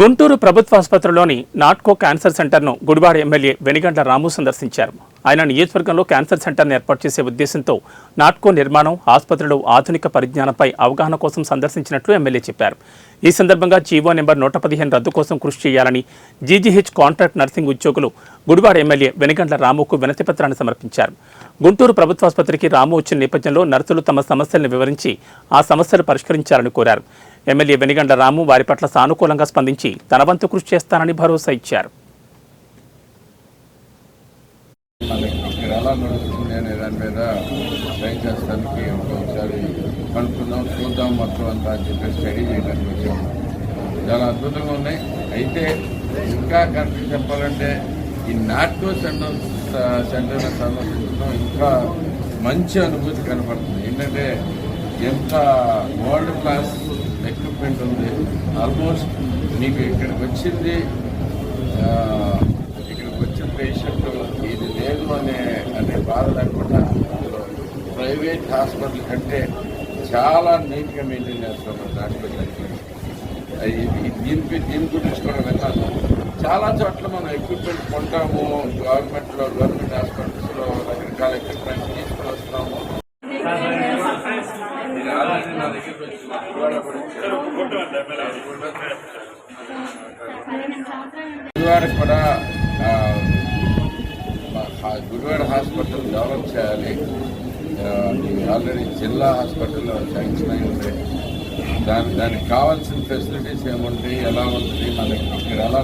గుంటూరు ప్రభుత్వ ఆసుపత్రిలోని నాట్కో క్యాన్సర్ సెంటర్ను గుడివాడ ఎమ్మెల్యే వెనిగండ్ల రాము సందర్శించారు. ఆయన నియోజకవర్గంలో క్యాన్సర్ సెంటర్ను ఏర్పాటు చేసే ఉద్దేశంతో నాట్కో నిర్మాణం ఆసుపత్రిలో ఆధునిక పరిజ్ఞానంపై అవగాహన కోసం సందర్శించినట్లు ఎమ్మెల్యే చెప్పారు. ఈ సందర్భంగా జీవో నెంబర్ నూట పదిహేను రద్దు కోసం కృషి చేయాలని జీజీహెచ్ కాంట్రాక్ట్ నర్సింగ్ ఉద్యోగులు గుడివాడ ఎమ్మెల్యే వెనిగండ్ల రాముకు వినతిపత్రాన్ని సమర్పించారు. గుంటూరు ప్రభుత్వాసుపత్రికి రాము వచ్చిన నేపథ్యంలో నర్సులు తమ సమస్యలను వివరించి ఆ సమస్యలు పరిష్కరించాలని కోరారు. ఎమ్మెల్యే వెనిగండ్ల రాము వారి పట్ల సానుకూలంగా స్పందించి తన వంతు కృషి చేస్తానని భరోసా ఇచ్చారు. మనకి ఎలా నడుస్తుంది దాని మీద ట్రై చేస్తానికి ఒకసారి కనుక్కుందాం చూద్దాం మొత్తం అంతా అని చెప్పి స్టడీ చేయడానికి వచ్చాము చాలా అద్భుతంగా ఉన్నాయి. అయితే ఇంకా కరెక్ట్ చెప్పాలంటే ఈ నాట్కో సెంటర్ సెంటర్ సందర్శించడం ఇంకా మంచి అనుభూతి కనపడుతుంది. ఏంటంటే ఎంత వరల్డ్ క్లాస్ ఎక్విప్మెంట్ ఉంది. ఆల్మోస్ట్ మీకు ఇక్కడికి వచ్చింది ఇక్కడికి వచ్చిన పేషెంట్ ఇది లేదు అనే అనే బాధ లేకుండా ప్రైవేట్ హాస్పిటల్ కంటే చాలా నీట్గా మెయింటైన్ చేస్తాం హాస్పిటల్ దీనికి దీని గురించి కూడా విన్నాను. చాలా చోట్ల మనం ఎక్విప్మెంట్ కొంటాము గవర్నమెంట్లో గవర్నమెంట్ హాస్పిటల్స్లో రకరకాల ఎక్విప్మెంట్ గురువారి కూడా గురువాడ హాస్పిటల్ డెవలప్ చేయాలి. ఆల్రెడీ జిల్లా హాస్పిటల్ శాంక్షన్ అయి ఉంది దాని దానికి కావాల్సిన ఫెసిలిటీస్ ఏముంటాయి ఎలా ఉంటుంది మనకి ఇక్కడ ఎలా